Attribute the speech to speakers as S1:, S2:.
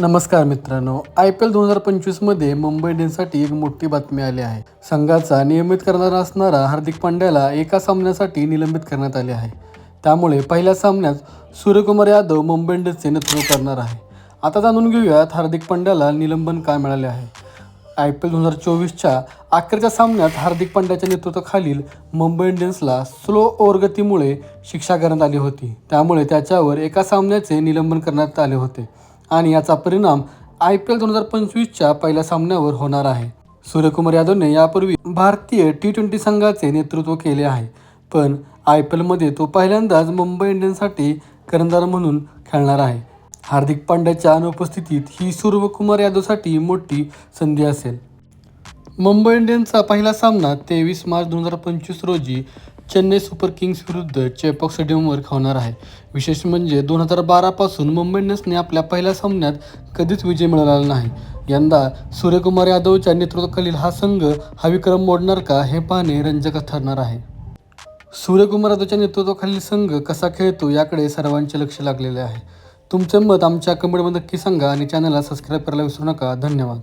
S1: नमस्कार मित्रांनो I P L दोन हजार पंचवीसमध्ये मुंबई इंडियन्ससाठी एक मोठी बातमी आली आहे. संघाचा नियमित करणारा असणारा हार्दिक पांड्याला एका सामन्यासाठी निलंबित करण्यात आले आहे. त्यामुळे पहिल्या सामन्यात सूर्यकुमार यादव मुंबई इंडियन्सचे नेतृत्व करणार आहे. आता जाणून घेऊयात हार्दिक पांड्याला निलंबन काय मिळाले आहे. आय पी एल दोन हजार चोवीसच्या अखेरच्या सामन्यात हार्दिक पांड्याच्या नेतृत्वाखालील मुंबई इंडियन्सला स्लो ओरगतीमुळे शिक्षा करण्यात आली होती. त्यामुळे त्याच्यावर एका सामन्याचे निलंबन करण्यात आले होते. आणि याचा परिणाम आय पी एल दोन हजार पंचवीसच्या पहिल्या सामन्यावर होणार आहे. सूर्यकुमार यादवने यापूर्वी भारतीय टी ट्वेंटी संघाचे नेतृत्व केले आहे पण आय पी एलमध्ये तो पहिल्यांदाच मुंबई इंडियन्ससाठी करंदार म्हणून खेळणार आहे. हार्दिक पांड्याच्या अनुपस्थितीत ही सूर्यकुमार यादवसाठी मोठी संधी असेल. मुंबई इंडियन्सचा पहिला सामना तेवीस मार्च दोन हजार पंचवीस रोजी चेन्नई सुपर किंग्स विरुद्ध चेपॉक स्टेडियमवर खावणार आहे. विशेष म्हणजे दोन हजार बारापासून मुंबई इंडियन्सने आपल्या पहिल्या सामन्यात कधीच विजय मिळवलेला नाही. यंदा सूर्यकुमार यादवच्या नेतृत्वाखालील हा संघ हा विक्रम मोडणार का हे पाहणे रंजक ठरणार आहे. सूर्यकुमार यादवच्या नेतृत्वाखालील संघ कसा खेळतो याकडे सर्वांचे लक्ष लागलेले आहे. तुमचे मत आमच्या कमेंटमध्ये नक्की सांगा आणि चॅनलला सबस्क्राईब करायला विसरू नका. धन्यवाद.